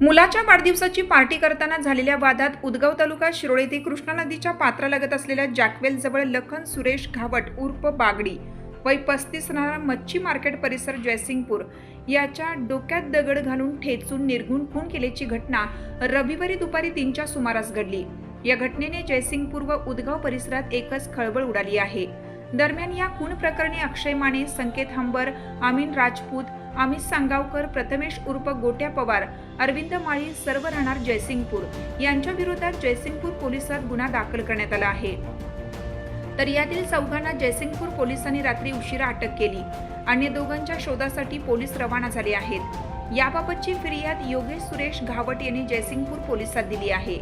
मुलाच्या वाढदिवसाची पार्टी करताना झालेल्या वादात उदगाव तालुका शिरोळ येथे कृष्णा नदीच्या पात्रालगत असलेल्या जॅकवेल जवळ लखन सुरेश घावट उर्फ बागडी वय पस्तीस राहणारा मच्छी मार्केट परिसर जयसिंगपूर याच्या डोक्यात दगड घालून ठेचून निर्गुण खून केल्याची घटना रविवारी दुपारी तीनच्या सुमारास घडली. या घटनेने जयसिंगपूर व उदगाव परिसरात एकच खळबळ उडाली आहे. दरम्यान या खून प्रकरणी अक्षय माने संकेत हंबर आमीन राजपूत अमित सांगावकर प्रथमेश उर्फ गोट्या पवार अरविंद माळी सर्व राहणार जयसिंगपूर. यांच्या विरोधात जयसिंगपूर पोलिसात गुन्हा दाखल करण्यात आला आहे. तर यातील चौघांना जयसिंगपूर पोलिसांनी रात्री उशिरा अटक केली. अन्य दोघांच्या शोधासाठी पोलीस रवाना झाले आहेत. याबाबतची फिर्याद योगेश सुरेश घावट यांनी जयसिंगपूर पोलिसात दिली आहे.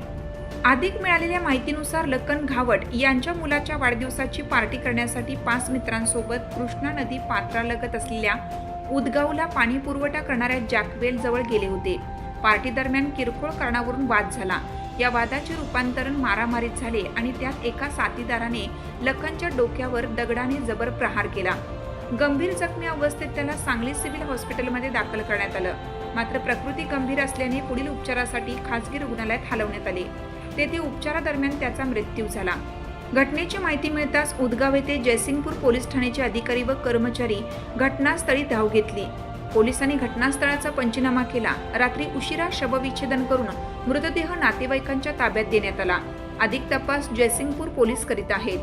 अधिक मिळालेल्या माहितीनुसार लक्कन घावट यांच्या मुलाच्या वाढदिवसाची पार्टी करण्यासाठी पाच मित्रांसोबत कृष्णा नदी पात्रालगत असलेल्या उदगावला पाणी पुरवठा करणाऱ्या जॅकवेल जवळ गेले होते. पार्टी दरम्यान किरकोळ कारणावरून वाद झाला. या वादाचे रूपांतरण मारामारीत झाले आणि त्यात एका साथीदाराने लखनच्या डोक्यावर दगडाने जबर प्रहार केला. गंभीर जखमी अवस्थेत त्याला सांगली सिव्हिल हॉस्पिटलमध्ये दाखल करण्यात आलं. मात्र प्रकृती गंभीर असल्याने पुढील उपचारासाठी खासगी रुग्णालयात हलवण्यात आले. तेथे उपचारादरम्यान त्याचा मृत्यू झाला. घटनेची माहिती मिळताच उदगाव येथे जयसिंगपूर पोलीस ठाण्याचे अधिकारी व कर्मचारी घटनास्थळी धाव घेतली. पोलिसांनी घटनास्थळाचा पंचनामा केला. रात्री उशिरा शवविच्छेदन करून मृतदेह नातेवाईकांच्या ताब्यात देण्यात आला. अधिक तपास जयसिंगपूर पोलीस करीत आहेत.